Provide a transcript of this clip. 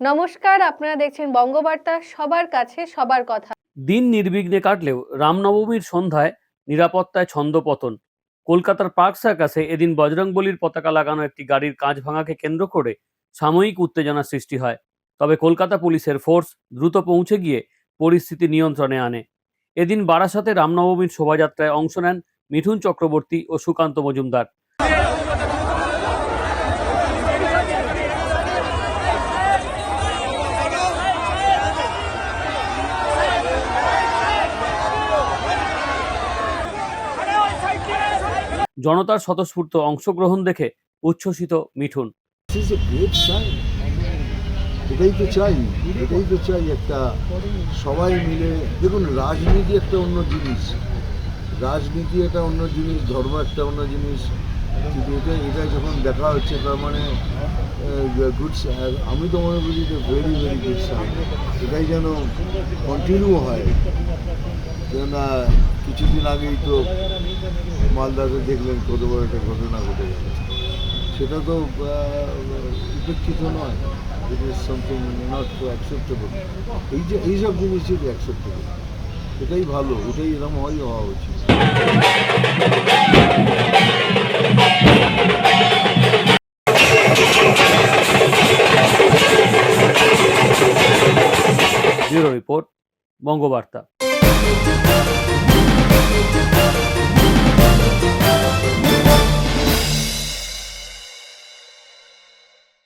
নমস্কার, আপনারা দেখছেন বঙ্গবার্তা, সবার কাছে সবার কথা। দিন নির্বিঘ্নে কাটলেও রামনবমীর সন্ধ্যায় নিরাপত্তায় ছন্দপতন। কলকাতার পার্ক সার্কাসে এদিন বজরংবলির পতাকা লাগানো একটি গাড়ির কাঁচ ভাঙাকে কেন্দ্র করে সাময়িক উত্তেজনার সৃষ্টি হয়। তবে কলকাতা পুলিশের ফোর্স দ্রুত পৌঁছে গিয়ে পরিস্থিতি নিয়ন্ত্রণে আনে। এদিন বারাসাতে রামনবমীর শোভাযাত্রায় অংশ নেন মিঠুন চক্রবর্তী ও সুকান্ত মজুমদার। জনতার স্বতঃস্ফূর্ত অংশগ্রহণ দেখে উচ্ছ্বসিত মিঠুন. এটাই তো চাই, এটাই তো চাই একটা সবাই মিলে, দেখুন, রাজনীতি একটা অন্য জিনিস। রাজনীতি একটা অন্য জিনিস, ধর্ম একটা অন্য জিনিস। কিন্তু এটা এটা যখন দেখা হচ্ছে, তার মানে গুড আমি তো মনে করি যে ভেরি ভেরি গুড সাইন এটাই যেন কন্টিনিউ হয়। কেননা কিছুদিন আগেই তো মালদাতে দেখলেন কত বড় একটা ঘটনা ঘটে গেল। সেটা তো উপেক্ষিত নয় it is something not acceptable এই যে এইসব জিনিসই অ্যাকসেপ্টেবল এটাই ভালো, এটাই এরকম হয়, হওয়া উচিত। রিপোর্ট, বঙ্গবার্তা।